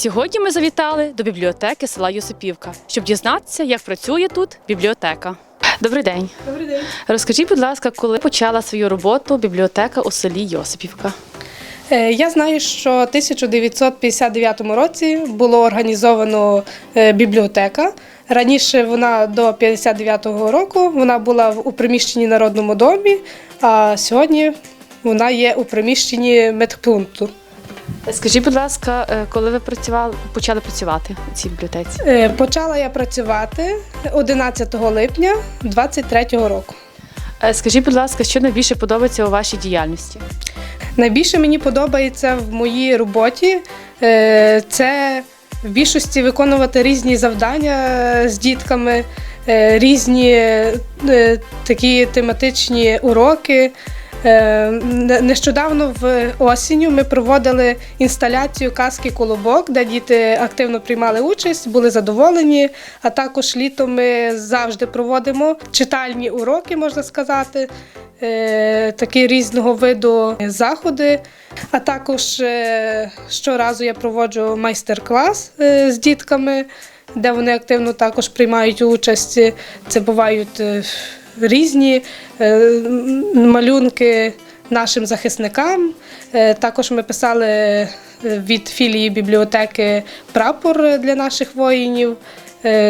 Сьогодні ми завітали до бібліотеки села Йосипівка, щоб дізнатися, як працює тут бібліотека. Добрий день. Добрий день. Розкажіть, будь ласка, коли почала свою роботу бібліотека у селі Йосипівка? Е, Я знаю, що в 1959 році було організовано е, бібліотека. Раніше вона до 59-го року вона була у приміщенні Народному домі, а сьогодні вона є у приміщенні медпункту. Скажіть, будь ласка, е, коли ви працювали, почали працювати у цій бібліотеці? Е, Почала я працювати 11 липня 23-го року. Е, Скажіть, будь ласка, що найбільше подобається у вашій діяльності? Найбільше мені подобається в моїй роботі це в більшості виконувати різні завдання з дітками, різні такі тематичні уроки. Е, не- Нещодавно в осінню ми проводили інсталяцію казки Колобок, де діти активно приймали участь, були задоволені. А також літом ми завжди проводимо читальні уроки, можна сказати, е, такі різного виду заходи. А також е, щоразу я проводжу майстер-клас з дітками, де вони активно також приймають участь. Це бувають різні е, малюнки нашим захисникам. Е, Також ми писали е, від філії бібліотеки прапор для наших воїнів.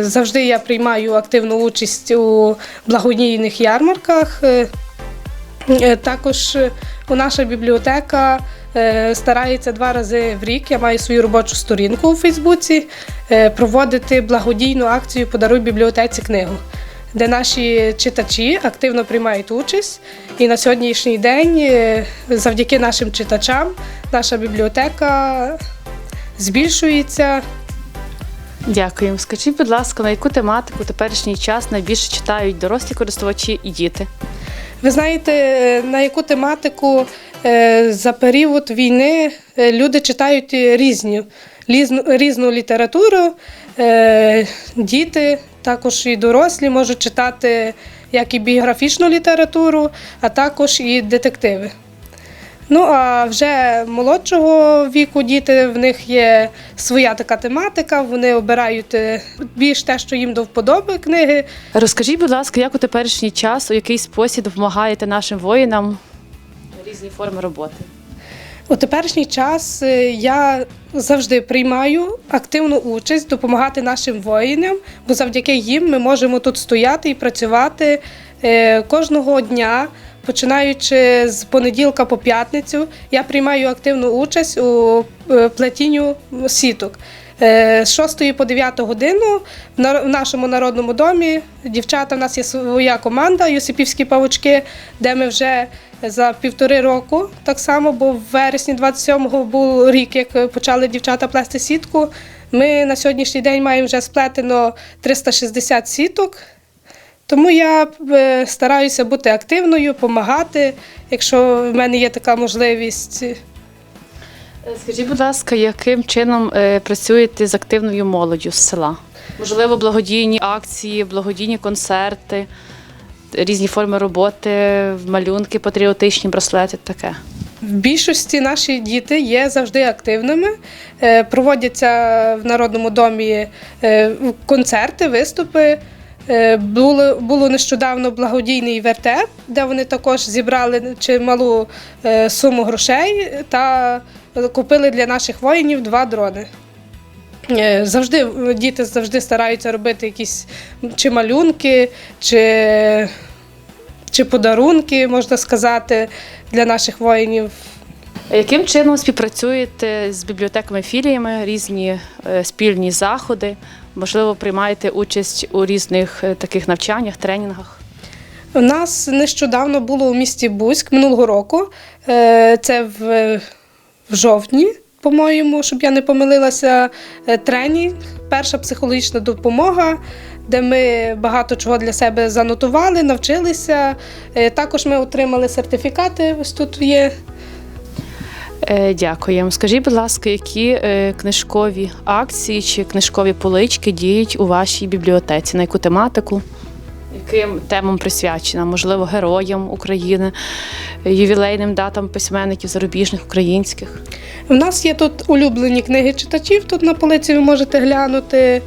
Завжди я приймаю активну участь у благодійних ярмарках. Також у наша бібліотека старається два рази в рік. Я маю свою робочу сторінку у Фейсбуці проводити благодійну акцію Подаруй бібліотеці книгу, де наші читачі активно приймають участь. І на сьогоднішній день, е, завдяки нашим читачам, наша бібліотека збільшується. Дякую. Скажіть, будь ласка, на яку тематику у теперішній час найбільше читають дорослі користувачі і діти? Ви знаєте, е, на яку тематику е, за період війни люди читають різні, різну, різну літературу. Діти, також і дорослі можуть читати як і біографічну літературу, а також і детективи. Ну а вже молодшого віку діти в них є своя така тематика. Вони обирають е, більш те, що їм до вподоби книги. Розкажіть, будь ласка, як у теперішній час, у який спосіб допомагаєте нашим воїнам різні форми роботи? У теперішній час е, я завжди приймаю активну участь, допомагати нашим воїнам, бо завдяки їм ми можемо тут стояти і працювати е, кожного дня. Починаючи з понеділка по п'ятницю, я приймаю активну участь у е, плетінню сіток. З 6 по 9 годину в нашому народному домі дівчата, в нас є своя команда Йосипівські павучки, де ми вже за півтори року, так само, бо в вересні 27-го був рік, як почали дівчата плести сітку. Ми на сьогоднішній день маємо вже сплетено 360 сіток. Тому я е, стараюся бути активною, допомагати, якщо в мене є така можливість. Скажіть, будь ласка, яким чином е, працюєте з активною молоддю з села? Можливо, благодійні акції, благодійні концерти, різні форми роботи, малюнки, патріотичні браслети, таке. В більшості наші діти є завжди активними. Е, Проводяться в Народному домі е, концерти, виступи. Е, Було, було нещодавно благодійний вертеп, де вони також зібрали чималу суму грошей та купили для наших воїнів два дрони. Завжди діти завжди стараються робити якісь чи малюнки, чи, чи подарунки, можна сказати, для наших воїнів. Яким чином співпрацюєте з бібліотеками філіями, різні е, спільні заходи? Можливо, приймаєте участь у різних е, таких навчаннях, тренінгах? У нас нещодавно було у місті Бузьк минулого року. е, Це в, в жовтні, по-моєму, щоб я не помилилася, е, тренінг, перша психологічна допомога, де ми багато чого для себе занотували, навчилися. Е, Також ми отримали сертифікати. Ось тут є. Е, Дякуємо. Скажіть, будь ласка, які книжкові акції чи книжкові полички діють у вашій бібліотеці? На яку тематику? Яким темам присвячена? Можливо, героям України, ювілейним датам письменників зарубіжних, українських. У нас є тут улюблені книги читачів, тут на полиці ви можете глянути.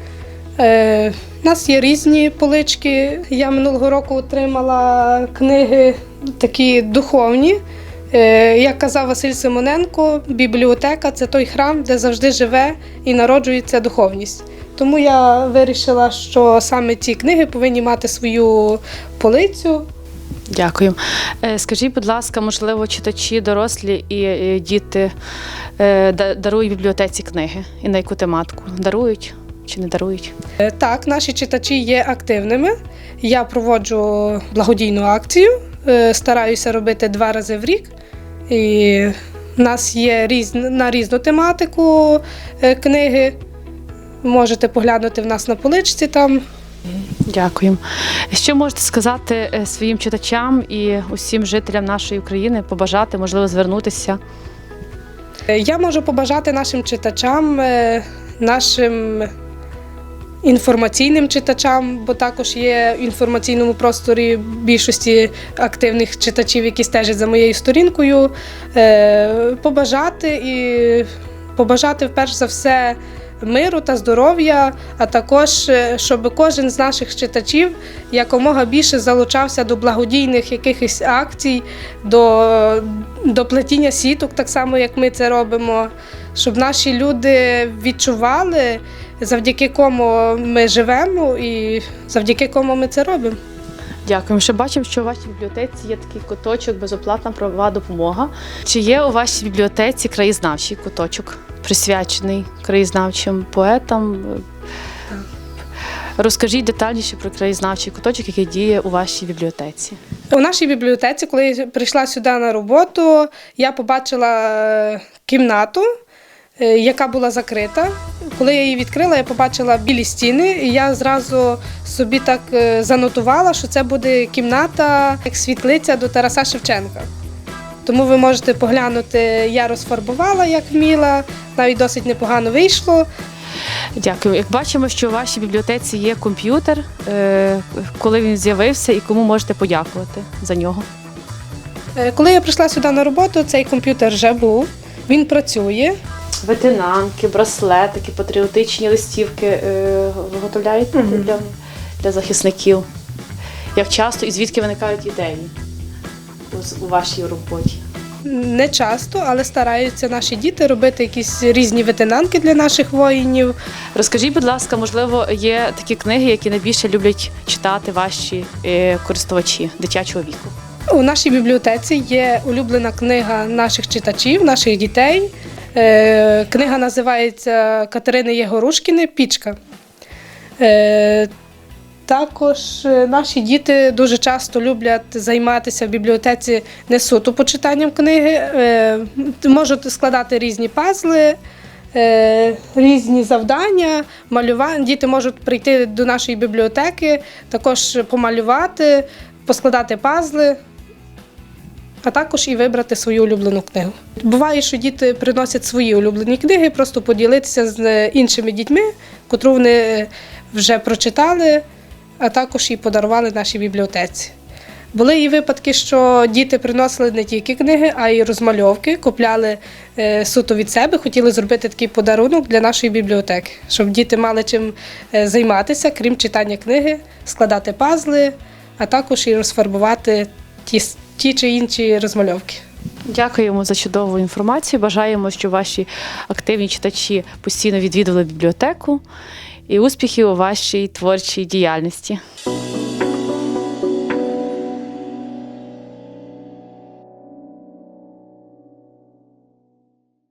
Е, у нас є різні полички. Я минулого року отримала книги такі духовні. Е, як казав Василь Симоненко, бібліотека це той храм, де завжди живе і народжується духовність. Тому я вирішила, що саме ці книги повинні мати свою полицю. Дякую. Е, Скажіть, будь ласка, можливо, читачі, дорослі і е, діти е, да- дарують бібліотеці книги? І на яку тематику? Дарують чи не дарують? Так, наші читачі є активними. Я проводжу благодійну акцію, стараюся робити два рази в рік. І в нас є різ... на різну тематику книги. Можете поглянути в нас на поличці там. Дякую. Що можете сказати е, своїм читачам і усім жителям нашої України, побажати, можливо, звернутися? Я можу побажати нашим читачам, е, нашим інформаційним читачам, бо також є в інформаційному просторі більшості активних читачів, які стежать за моєю сторінкою, е, побажати і побажати перш за все. Миру та здоров'я, а також е, щоб кожен з наших читачів якомога більше залучався до благодійних якихось акцій, до, до плетіння сіток, так само як ми це робимо, щоб наші люди відчували, завдяки кому ми живемо і завдяки кому ми це робимо. Дякую. Ще бачимо, що у вашій бібліотеці є такий куточок безоплатна правова допомога. Чи є у вашій бібліотеці краєзнавчий куточок, присвячений краєзнавчим поетам? Розкажіть детальніше про краєзнавчий куточок, який діє у вашій бібліотеці. У нашій бібліотеці, коли я прийшла сюди на роботу, я побачила е, кімнату, е, яка була закрита. Коли я її відкрила, я побачила білі стіни, і я зразу собі так е, занотувала, що це буде кімната як світлиця до Тараса Шевченка. Тому ви можете поглянути, я розфарбувала як вміла, навіть досить непогано вийшло. Дякую. Як бачимо, що у вашій бібліотеці є комп'ютер, е, коли він з'явився і кому можете подякувати за нього. Е, Коли я прийшла сюди на роботу, цей комп'ютер вже був, він працює. Ветенанки, браслетики, патріотичні листівки е, виготовляєте для, для захисників. Як часто і звідки виникають ідеї у, вашій роботі? Не часто, але стараються наші діти робити якісь різні ветенанки для наших воїнів. Розкажіть, будь ласка, можливо, є такі книги, які найбільше люблять читати ваші е, користувачі дитячого віку. У нашій бібліотеці є улюблена книга наших читачів, наших дітей. Е, Книга називається Катерини Єгорушкіни Пічка. Також е, наші діти дуже часто люблять займатися в бібліотеці не суто почитанням книги, е, можуть складати різні пазли, е, різні завдання, малювання. Діти можуть прийти до нашої бібліотеки, також помалювати, поскладати пазли а також і вибрати свою улюблену книгу. Буває, що діти приносять свої улюблені книги, просто поділитися з іншими дітьми, котру вони вже прочитали, а також і подарували нашій бібліотеці. Були і випадки, що діти приносили не тільки книги, а й розмальовки, купляли е, суто від себе, хотіли зробити такий подарунок для нашої бібліотеки, щоб діти мали чим е, займатися, крім читання книги, складати пазли, а також і розфарбувати ті, ті чи інші розмальовки. Дякуємо за чудову інформацію. Бажаємо, щоб ваші активні читачі постійно відвідували бібліотеку і успіхів у вашій творчій діяльності.